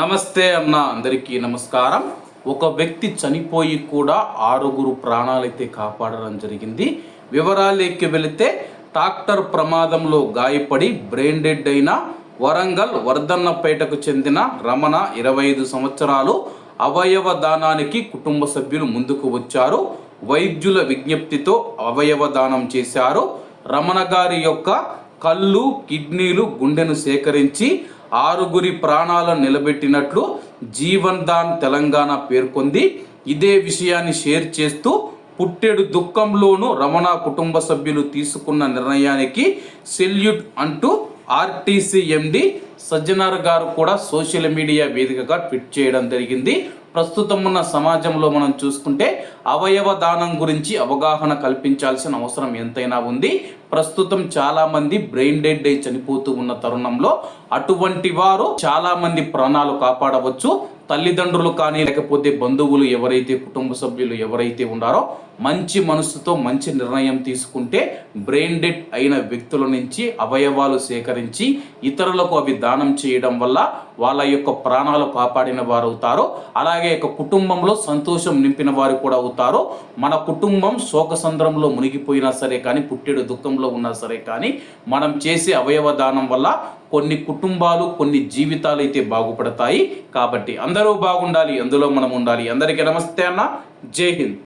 నమస్తే అన్న అందరికీ నమస్కారం. ఒక వ్యక్తి చనిపోయి కూడా ఆరుగురు ప్రాణాలైతే కాపాడడం జరిగింది. వివరాలకి వెళితే ట్రాక్టర్ ప్రమాదంలో గాయపడి బ్రెయిన్ డెడ్ అయిన వరంగల్ వర్ధన్నపేటకు చెందిన రమణ ఇరవై ఐదు సంవత్సరాలు అవయవ దానానికి కుటుంబ సభ్యులు ముందుకు వచ్చారు. వైద్యుల విజ్ఞప్తితో అవయవ దానం చేశారు. రమణ గారి యొక్క కళ్ళు కిడ్నీలు గుండెను సేకరించి ఆరుగురి ప్రాణాలను నిలబెట్టినట్లు జీవన్ దాన్ తెలంగాణ పేర్కొంది. ఇదే విషయాన్ని షేర్ చేస్తూ పుట్టెడు దుఃఖంలోనూ రమణ కుటుంబ సభ్యులు తీసుకున్న నిర్ణయానికి సెల్యూట్ అంటూ ఆర్టీసీ ఎండి సజ్జనార్ గారు కూడా సోషల్ మీడియా వేదికగా ట్వీట్ చేయడం జరిగింది. ప్రస్తుతం ఉన్న సమాజంలో మనం చూసుకుంటే అవయవ దానం గురించి అవగాహన కల్పించాల్సిన అవసరం ఎంతైనా ఉంది. ప్రస్తుతం చాలామంది బ్రెయిన్ డెడ్ అయి చనిపోతూ ఉన్న తరుణంలో అటువంటి వారు చాలామంది ప్రాణాలు కాపాడవచ్చు. తల్లిదండ్రులు కానీ లేకపోతే బంధువులు ఎవరైతే కుటుంబ సభ్యులు ఎవరైతే ఉన్నారో మంచి మనసుతో మంచి నిర్ణయం తీసుకుంటే బ్రెయిన్ డెడ్ అయిన వ్యక్తుల నుంచి అవయవాలు సేకరించి ఇతరులకు అవి దానం చేయడం వల్ల వాళ్ళ యొక్క ప్రాణాలు కాపాడిన వారు అవుతారు అలాగే యొక్క కుటుంబంలో సంతోషం నింపిన వారు కూడా అవుతారు మన కుటుంబం శోక సంద్రంలో మునిగిపోయినా సరే కానీ పుట్టెడు దుఃఖంలో ఉన్నా సరే కానీ మనం చేసే అవయవ దానం వల్ల కొన్ని కుటుంబాలు కొన్ని జీవితాలు అయితే బాగుపడతాయి. కాబట్టి అందరూ బాగుండాలి అందులో మనం ఉండాలి. అందరికీ నమస్తే అన్న. జై హింద్.